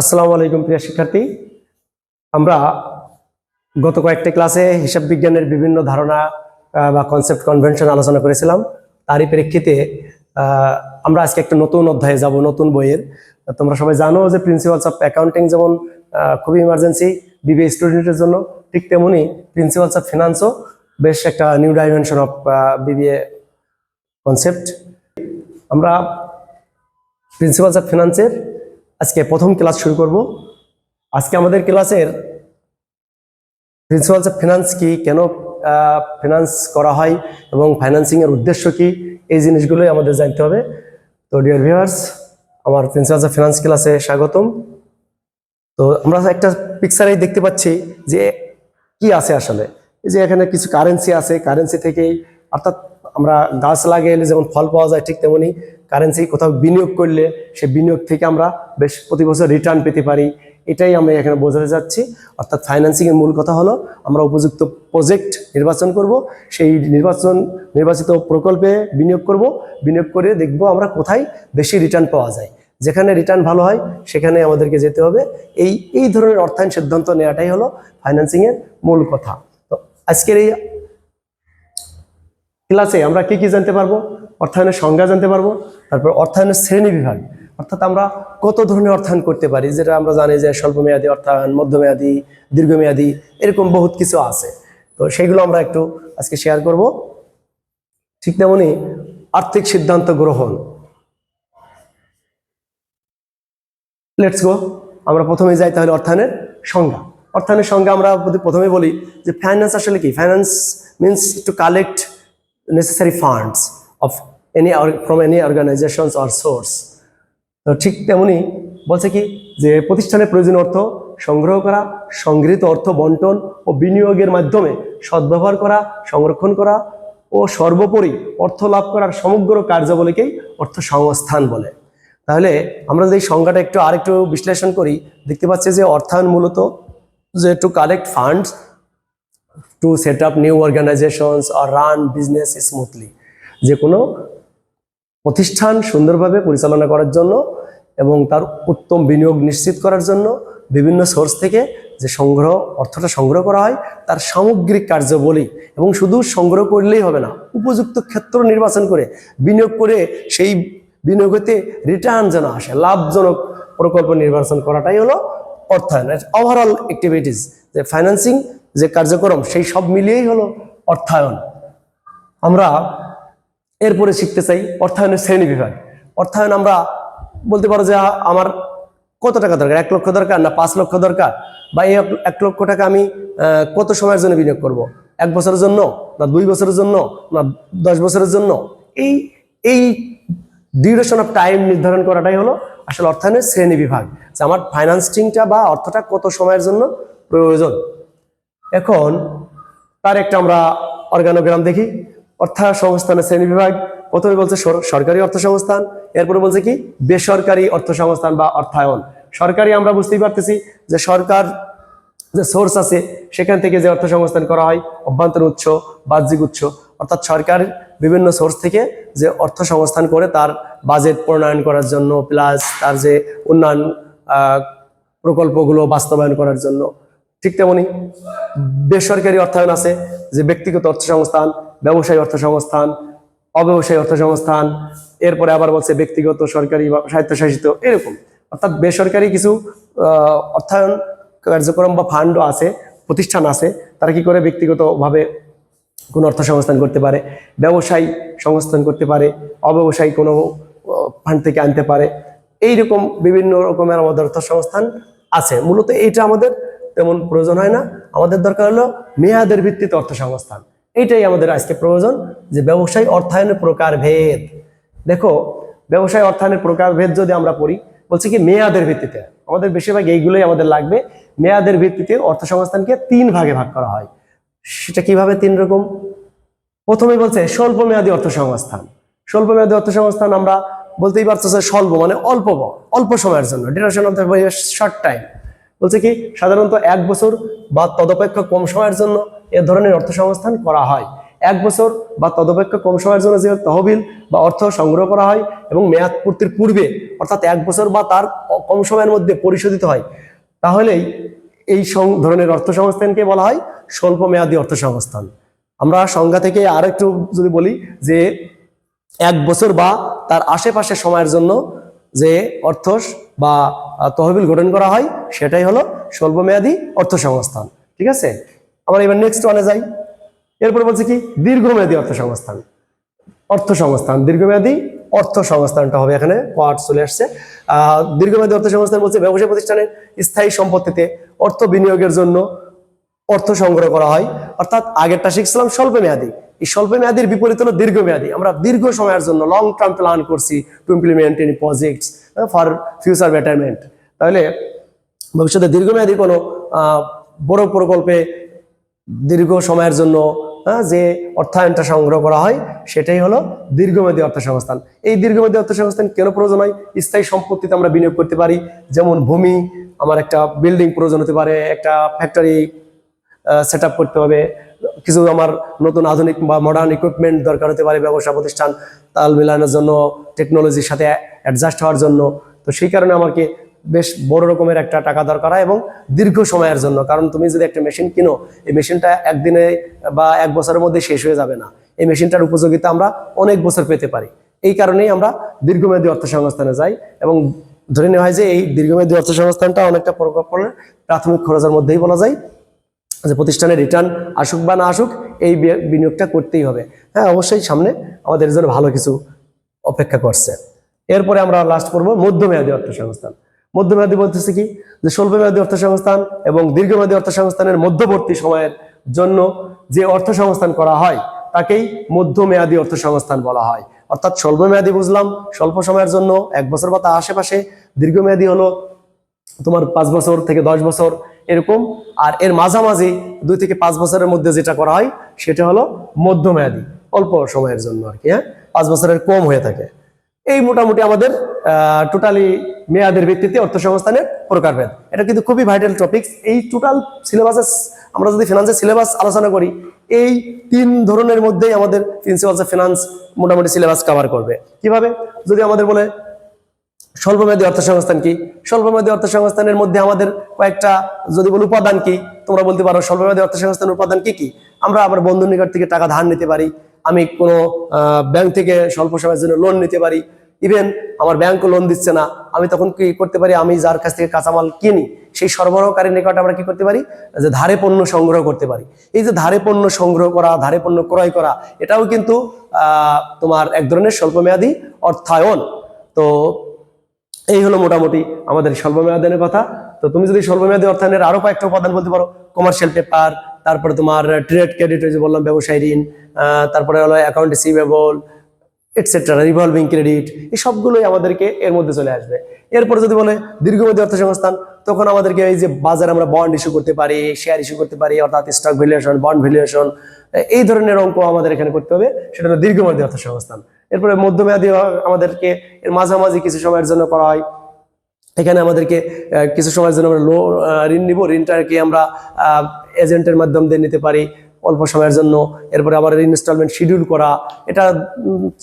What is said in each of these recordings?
আসসালামু আলাইকুম প্রিয় শিক্ষার্থী। আমরা গত কয়েকটি ক্লাসে হিসাব বিজ্ঞানের বিভিন্ন ধারণা বা কনসেপ্ট কনভেনশন আলোচনা করেছিলাম। তারই প্রেক্ষিতে আমরা আজকে একটা নতুন অধ্যায়ে যাব, নতুন বইয়ের। তোমরা সবাই জানো যে প্রিন্সিপালস অফ অ্যাকাউন্টিং যেমন খুবই ইমার্জেন্সি বিবিএ স্টুডেন্টের জন্য, ঠিক তেমনি প্রিন্সিপালস অফ ফিনান্সও বেশ একটা new dimension of BBA concept আমরা প্রিন্সিপালস অফ ফিনান্সের আজকে প্রথম ক্লাস শুরু করব। আজকে আমাদের ক্লাসের প্রিন্সিপালস অফ ফিনান্স কি, কেন ফিনান্স করা হয় এবং ফাইন্যান্সিং এর উদ্দেশ্য কি, এই জিনিসগুলোই আমাদের জানতে হবে। তো ডিয়ার ভিউয়ার্স আমার প্রিন্সিপালস অফ ফিনান্স ক্লাসে স্বাগতম। তো আমরা একটা পিকচারেই দেখতে পাচ্ছি যে কি আছে আসলে। এই যে এখানে কিছু কারেন্সি আছে কারেন্সি থেকেই অর্থাৎ আমরা গাছ লাগাইলে যেমন ফল পাওয়া যায় ঠিক তেমনি কারেন্সি কোথাও বিনিয়োগ করলে সে বিনিয়োগ থেকে আমরা বেশ প্রতি বছর রিটার্ন পেতে পারি। এটাই আমরা এখানে বোঝাতে যাচ্ছি অর্থাৎ ফাইন্যান্সিং এর মূল কথা হলো, আমরা উপযুক্ত প্রজেক্ট নির্বাচন করব, সেই নির্বাচন, নির্বাচিত প্রকল্পে বিনিয়োগ করব, বিনিয়োগ করে দেখব আমরা কোথায় বেশি রিটার্ন পাওয়া যায়। যেখানে রিটার্ন ভালো হয়, সেখানে আমাদেরকে যেতে হবে। এই এই ধরনের অর্থায়ন সিদ্ধান্ত নেওয়াটাই হলো ফাইন্যান্সিং এর মূল কথা। তো আজকের এই ক্লাসে আমরা কি কি জানতে পারব? অর্থায়নের সংজ্ঞা জানতে পারব। তারপর অর্থায়নের শ্রেণি বিভাগ। অর্থাৎ আমরা কত ধরনের অর্থায়ন করতে পারি? যেটা আমরা জানি যে স্বল্পমেয়াদী অর্থায়ন, মধ্যমেয়াদী, দীর্ঘমেয়াদী, এরকম বহুত কিছু আছে। তো সেইগুলো আমরা একটু আজকে শেয়ার করব। ঠিক তেমনি আর্থিক সিদ্ধান্ত গ্রহণ। লেটস গো আমরা প্রথমে যাই তাহলে অর্থায়নের সংজ্ঞা। অর্থায়নের সংজ্ঞা আমরা প্রথমে বলি যে ফাইন্যান্স আসলে কি? Finance means to collect necessary funds of any from any organisations or source তো ঠিক তেমনি বলছে কি যে প্রতিষ্ঠানের প্রয়োজনীয় অর্থ সংগ্রহ করা, সংগৃহীত অর্থ বন্টন ও বিনিয়োগের মাধ্যমে সদ্ব্যবহার করা, সংরক্ষণ করা ও সর্বোপরি অর্থ লাভ করার সমগ্র কার্যাবলীকেই অর্থ সংস্থান বলে। তাহলে আমরা যদি সংজ্ঞাটা একটু আরেকটু বিশ্লেষণ করি, দেখতে পাচ্ছি যে অর্থায়ন মূলত যে to collect funds to set up new organisations R run business smoothly যে কোনো প্রতিষ্ঠান সুন্দরভাবে পরিচালনা করার জন্য এবং তার উত্তম বিনিয়োগ নিশ্চিত করার জন্য বিভিন্ন সোর্স থেকে যে সংগ্রহ, অর্থটা সংগ্রহ করা হয়, তার সামগ্রিক কার্যাবলী এবং শুধু সংগ্রহ করলেই হবে না, উপযুক্ত ক্ষেত্র নির্বাচন করে বিনিয়োগ করে সেই বিনিয়োগতে রিটার্ন যেন আসে, লাভজনক প্রকল্প নির্বাচন করাটাই হলো অর্থায়ন ওভারঅল অ্যাক্টিভিটিস যে ফাইন্যান্সিং যে কার্যক্রম, সেই সব মিলিয়েই হলো অর্থায়ন। আমরা এরপরে শিখতে চাই অর্থায়নের শ্রেণি বিভাগ। অর্থায়ন আমরা বলতে পারো যে আমার কত টাকা দরকার? এক লক্ষ দরকার না পাঁচ লক্ষ দরকার? বা এই এক- লক্ষ টাকা আমি কত সময়ের জন্য বিনিয়োগ করব? এক বছরের জন্য না দুই বছরের জন্য না দশ বছরের জন্য? এই এই ডিউরেশন অফ টাইম নির্ধারণ করাটাই হলো আসলে অর্থায়নের শ্রেণি বিভাগ। যে আমার ফাইন্যান্সিংটা বা অর্থটা কত সময়ের জন্য প্রয়োজন? এখন তার একটা আমরা অর্গানোগ্রাম দেখি। অর্থায়ন সংস্থানের শ্রেণি বিভাগ। প্রথমে বলছে সরকারি অর্থ সংস্থান এরপরে বলছে কি? বেসরকারি অর্থ সংস্থান বা অর্থায়ন। সরকারি আমরা বুঝতেই পারতেছি যে সরকার যে সোর্স আছে, সেখান থেকে যে অর্থ সংস্থান করা হয় অভ্যন্তর উৎস, বাহ্যিক উৎস, অর্থাৎ সরকার বিভিন্ন সোর্স থেকে যে অর্থ সংস্থান করে তার বাজেট প্রণয়ন করার জন্য প্লাস তার যে উন্নয়ন প্রকল্পগুলো বাস্তবায়ন করার জন্য। ঠিক তেমনি বেসরকারি অর্থায়ন আছে, যে ব্যক্তিগত অর্থ সংস্থান ব্যবসায়ী অর্থ সংস্থান অব্যবসায়ী অর্থ সংস্থান এরপরে আবার বলছে ব্যক্তিগত, সরকারি বা স্বায়ত্তশাসিত, এরকম। অর্থাৎ বেসরকারি কিছু অর্থায়ন কার্যক্রম বা ফান্ডও আছে, প্রতিষ্ঠান আছে, তারা কি করে ব্যক্তিগতভাবে কোনো অর্থ সংস্থান করতে পারে, ব্যবসায়ী সংস্থান করতে পারে, অব্যবসায়ী কোনো ফান্ড থেকে আনতে পারে, এইরকম বিভিন্ন রকমের আমাদের অর্থ সংস্থান আছে। মূলত এইটা আমাদের তেমন প্রয়োজন হয় না। আমাদের দরকার হলো মেয়াদের ভিত্তিতে অর্থ সংস্থান এইটাই আমাদের আজকে প্রয়োজন যে ব্যবসায়ী অর্থায়নের প্রকার ভেদ। দেখো, ব্যবসায় অর্থায়নের প্রকার ভেদ যদি আমরা পড়ি, বলছে কি মেয়াদের ভিত্তিতে। আমাদের বেশিরভাগ এইগুলোই আমাদের লাগবে। মেয়াদের ভিত্তিতে অর্থ সংস্থানকে তিন ভাগে ভাগ করা হয়। সেটা কীভাবে তিন রকম? প্রথমে বলছে স্বল্প মেয়াদী অর্থ সংস্থান স্বল্প মেয়াদী অর্থ সংস্থান আমরা বলতেই পারছ স্বল্প মানে অল্প অল্প সময়ের জন্য। Duration of the short time বলছে কি, সাধারণত এক বছর বা তদপেক্ষা কম সময়ের জন্য এ ধরনের অর্থ সংস্থান করা হয়। এক বছর বা তদপেক্ষা কম সময়ের জন্য যে তহবিল বা অর্থ সংগ্রহ করা হয় এবং মেয়াদ পূর্তির পূর্বে, অর্থাৎ এক বছর বা তার কম সময়ের মধ্যে পরিশোধিত হয়। তাহলেই এই ধরনের অর্থ সংস্থানকে বলা হয় স্বল্প মেয়াদী অর্থ সংস্থান আমরা সংজ্ঞা থেকে আর একটু যদি বলি যে, এক বছর বা তার আশেপাশে সময়ের জন্য যে অর্থ বা তহবিল গঠন করা হয়, সেটাই হলো স্বল্পমেয়াদী অর্থ সংস্থান ঠিক আছে? আমরা এবার নেক্সট ওয়ানে যাই। এরপর বলছে কি? দীর্ঘমেয়াদী অর্থ সংস্থান অর্থ সংস্থান দীর্ঘমেয়াদী অর্থ সংস্থানটা হবে এখানে পার্ট চলে আসছে। দীর্ঘমেয়াদী অর্থ সংস্থান বলছে ব্যবসায় প্রতিষ্ঠানের স্থায়ী সম্পত্তিতে অর্থ বিনিয়োগের জন্য অর্থ সংগ্রহ করা হয়। অর্থাৎ আগেরটা শিখছিলাম স্বল্প মেয়াদী এই স্বল্প মেয়াদীর বিপরীত হলো দীর্ঘমেয়াদী। আমরা দীর্ঘ সময়ের জন্য লং টার্ম প্ল্যান করছি to implement any projects for future betterment তাহলে ভবিষ্যতে দীর্ঘমেয়াদী কোনো বড় প্রকল্পে দীর্ঘ সময়ের জন্য যে অর্থায়নটা সংগ্রহ করা হয়, সেটাই হলো দীর্ঘমেয়াদী অর্থ সংস্থান। এই দীর্ঘমেয়াদী অর্থ সংস্থান কেন প্রয়োজন হয়? স্থায়ী সম্পত্তিতে আমরা বিনিয়োগ করতে পারি, যেমন ভূমি, আমার একটা বিল্ডিং প্রয়োজন হতে পারে, একটা ফ্যাক্টরি সেট করতে হবে কিছু আমার নতুন আধুনিক বা মডার্ন ইকুইপমেন্ট দরকার হতে পারে ব্যবসা প্রতিষ্ঠান, তাল মিলানোর জন্য টেকনোলজির সাথে অ্যাডজাস্ট হওয়ার জন্য। তো সেই কারণে আমাকে বেশ বড় রকমের একটা টাকা দরকার হয় এবং দীর্ঘ সময়ের জন্য। কারণ তুমি যদি একটা মেশিন কিনো, এই মেশিনটা একদিনে বা এক বছরের মধ্যে শেষ হয়ে যাবে না। এই মেশিনটার উপযোগিতা আমরা অনেক বছর পেতে পারি। এই কারণেই আমরা দীর্ঘমেয়াদী অর্থ সংস্থানে যাই এবং ধরে নেওয়া হয় যে এই দীর্ঘমেয়াদী অর্থ সংস্থানটা অনেকটা প্রকল্পের প্রাথমিক খরচের মধ্যেই বলা যায়। যে প্রতিষ্ঠানের রিটার্ন আসুক বা না আসুক, এই বিনিয়োগটা করতেই হবে। হ্যাঁ অবশ্যই সামনে আমাদের জন্য ভালো কিছু অপেক্ষা করছে। এরপরে আমরা লাস্ট করব মধ্যমেয়াদী অর্থ সংস্থান মধ্যমেয়াদী বলতেছে কি? যে স্বল্পমেয়াদী অর্থ সংস্থান এবং দীর্ঘমেয়াদী অর্থ সংস্থানের মধ্যবর্তী সময়ের জন্য যে অর্থ সংস্থান করা হয়, তাকেই মধ্যমেয়াদী অর্থ সংস্থান বলা হয়। অর্থাৎ স্বল্পমেয়াদী বুঝলাম, স্বল্প সময়ের জন্য এক বছর বা তার আশেপাশে দীর্ঘমেয়াদী হলো তোমার পাঁচ বছর থেকে দশ বছর এরকম। আর এর মাঝামাঝি দুই থেকে পাঁচ বছরের মধ্যে যেটা করা হয়, সেটা হলো মধ্যমেয়াদী, অল্প সময়ের জন্য আর কি হ্যাঁ? পাঁচ বছরের কম হয়ে থাকে। এই মোটামুটি আমাদের টোটালি মেয়াদের ভিত্তিতে অর্থ সংস্থানের প্রকারভেদ এটা কিন্তু খুবই ভাইটাল টপিকস এই টোটাল সিলেবাসের আমরা যদি ফিনান্সের সিলেবাস আলোচনা করি, এই তিন ধরনের মধ্যেই আমাদের প্রিন্সিপালস অফ ফিনান্স মোটামুটি সিলেবাস কভার করবে। কীভাবে? যদি আমাদের বলে স্বল্পমেয়াদী অর্থ সংস্থান কি? স্বল্পমেয়াদী অর্থ সংস্থানের মধ্যে আমাদের কয়েকটা যদি বল উপাদান কি? তোমরা বলতে পারো স্বল্পমেয়াদী অর্থ সংস্থানের উপাদান কি কি? আমরা আবার বন্ধুর নিকট থেকে টাকা ধার নিতে পারি। আমি কোনো ব্যাংক থেকে স্বল্প সময়ের জন্য লোন নিতে পারি। ইভেন আমার ব্যাংকও লোন দিচ্ছে না। আমি তখন কি করতে পারি? আমি যার কাছ থেকে কাঁচামাল কিনি, সেই সরবরাহকারীর নিকট আমরা কি করতে পারি? যে ধারে পণ্য সংগ্রহ করতে পারি। এই যে ধারে পণ্য সংগ্রহ করা, ধারে পণ্য ক্রয় করা, এটাও কিন্তু তোমার এক ধরনের স্বল্পমেয়াদী অর্থায়ন। তো এই হলো মোটামুটি আমাদের স্বল্পমেয়াদের কথা। তো তুমি যদি স্বল্পমেয়াদী অর্থায়নের আরও কয়েকটা উপাদান বলতে পারো কমার্শিয়াল পেপার তারপরে তোমার ট্রেড ক্রেডিট যে বললাম, ব্যবসায়ী ঋণ তারপরে হলো account receivable etcetera revolving credit এই সবগুলোই আমাদেরকে এর মধ্যে চলে আসবে। এরপরে যদি বলে দীর্ঘমেয়াদী অর্থ সংস্থান, তখন আমাদেরকে এই যে বাজারে আমরা বন্ড ইস্যু করতে পারি শেয়ার ইস্যু করতে পারি, অর্থাৎ স্টক ভ্যালুয়েশন বন্ড ভ্যালুয়েশন এই ধরনের অঙ্ক আমাদের এখানে করতে হবে, সেটা হলো দীর্ঘমেয়াদী অর্থ সংস্থান। এরপরে মধ্যমেয়াদী আমাদেরকে এর মাঝামাঝি কিছু সময়ের জন্য করা হয়। এখানে আমাদেরকে কিছু সময়ের জন্য আমরা লো ঋণ নিব। ঋণটাকে আমরা এজেন্টের মাধ্যম দিয়ে নিতে পারি অল্প সময়ের জন্য। এরপরে আবার ইনস্টলমেন্ট শিডিউল করা। এটা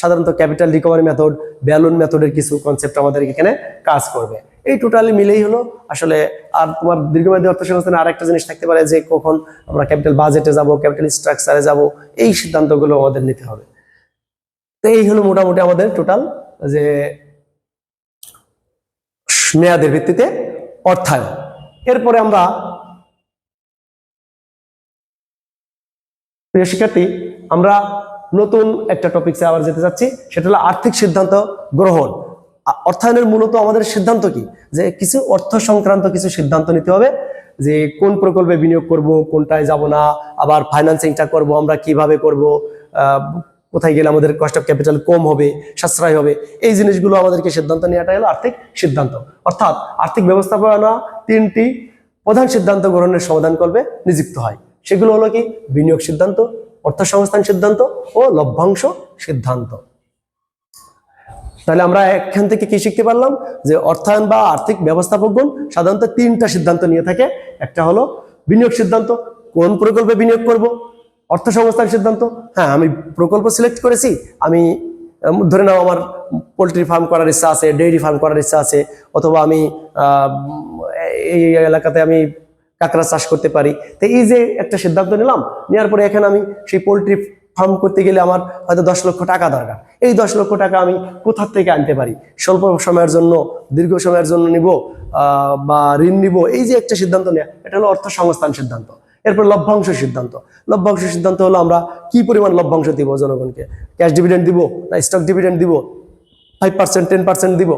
সাধারণত ক্যাপিটাল রিকভারি মেথড ব্যালুন মেথডের কিছু কনসেপ্ট আমাদের এখানে কাজ করবে। এই টোটালি মিলেই হলো। আসলে আর তোমার দীর্ঘমেয়াদী অর্থ সংস্থানে আরেকটা জিনিস থাকতে পারে যে কখন আমরা ক্যাপিটাল বাজেটে যাব ক্যাপিটাল স্ট্রাকচারে যাব, এই সিদ্ধান্তগুলো আমাদের নিতে হবে। তো এই হলো মোটামুটি আমাদের টোটাল যে মেয়াদের ভিত্তিতে অর্থায়ন। এরপরে আমরা প্রিয় শিক্ষার্থী, আমরা নতুন একটা টপিকসে আবার যেতে চাচ্ছি, সেটা হলো আর্থিক সিদ্ধান্ত গ্রহণ। অর্থায়নের মূলত আমাদের সিদ্ধান্ত কি? যে কিছু অর্থ সংক্রান্ত কিছু সিদ্ধান্ত নিতে হবে, যে কোন প্রকল্পে বিনিয়োগ করব, কোনটায় যাব না, আবার ফাইন্যান্সিংটা করব, আমরা কীভাবে করব কোথায় গেলে আমাদের কস্ট অফ ক্যাপিটাল কম হবে, সাশ্রয় হবে, এই জিনিসগুলো আমাদেরকে সিদ্ধান্ত নেওয়াটা হলো আর্থিক সিদ্ধান্ত। অর্থাৎ আর্থিক ব্যবস্থাপনা তিনটি প্রধান সিদ্ধান্ত গ্রহণের সমাধান করবে, নিযুক্ত হয়। সেগুলো হলো কি? বিনিয়োগ সিদ্ধান্ত অর্থ সংস্থান সিদ্ধান্ত ও লভ্যাংশ সিদ্ধান্ত। তাহলে আমরা এখান থেকে কি শিখতে পারলাম? যে অর্থায়ন বা আর্থিক ব্যবস্থাপকগণ সাধারণত তিনটা সিদ্ধান্ত নিয়ে থাকে। একটা হলো বিনিয়োগ সিদ্ধান্ত, কোন প্রকল্পে বিনিয়োগ করব? অর্থ সংস্থান সিদ্ধান্ত। হ্যাঁ আমি প্রকল্প সিলেক্ট করেছি। আমি ধরে নাও আমার পোলট্রি ফার্ম করার ইচ্ছা আছে ডেইরি ফার্ম করার ইচ্ছা আছে, অথবা আমি এই এলাকাতে আমি কাঁকড়া চাষ করতে পারি। তো এই যে একটা সিদ্ধান্ত নিলাম নেওয়ার পরে এখানে আমি সেই পোলট্রি ফার্ম করতে গেলে আমার হয়তো দশ লক্ষ টাকা দরকার। এই দশ লক্ষ টাকা আমি কোথা থেকে আনতে পারি? স্বল্প সময়ের জন্য, দীর্ঘ সময়ের জন্য নিব বা ঋণ নিব? এই যে একটা সিদ্ধান্ত নেওয়া এটা হলো অর্থ সংস্থান সিদ্ধান্ত। এরপর লভ্যাংশ সিদ্ধান্ত। লভ্যাংশ সিদ্ধান্ত হলো আমরা কি পরিমাণ লভ্যাংশ দিব জনগণকে? ক্যাশ ডিভিডেন্ড দিব না স্টক ডিভিডেন্ড দিব? ফাইভ পার্সেন্ট টেন পার্সেন্ট দিব?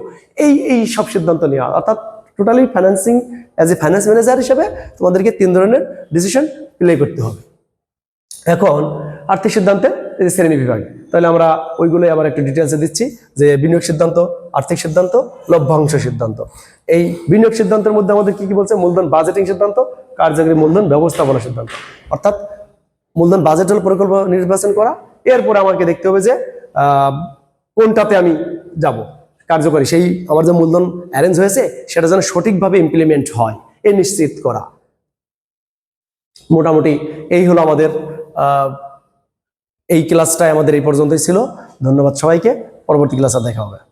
এই এই সব সিদ্ধান্ত নেওয়া। অর্থাৎ totally financing as a finance manager হিসেবে তোমাদেরকে তিন ধরনের ডিসিশন প্লে করতে হবে। এখন, আর্থিক সিদ্ধান্তে এই যে শ্রেণি বিভাগ, তাহলে আমরা ওইগুলোই আবার একটু ডিটেলসে দিচ্ছি, যে বিনিয়োগ সিদ্ধান্ত, আর্থিক সিদ্ধান্ত, লভ্যাংশ সিদ্ধান্ত। এই বিনিয়োগ সিদ্ধান্তের মধ্যে আমাদের কি কি বলছে? মূলধন বাজেটিং সিদ্ধান্ত, কার্যকরী মূলধন ব্যবস্থাপনা সিদ্ধান্ত। অর্থাৎ মূলধন বাজেট হল প্রকল্প নির্বাচন করা, এরপরে আমাকে দেখতে হবে যে কোনটাতে আমি যাব কার্যকরী। সেই আমার যে মূলধন অ্যারেঞ্জ হয়েছে, সেটা যেন সঠিকভাবে ইমপ্লিমেন্ট হয়, এ নিশ্চিত করা। মোটামুটি এই হলো আমাদের এই ক্লাসটাই আমাদের এই পর্যন্তই ছিল। ধন্যবাদ সবাইকে। পরবর্তী ক্লাসে দেখা হবে।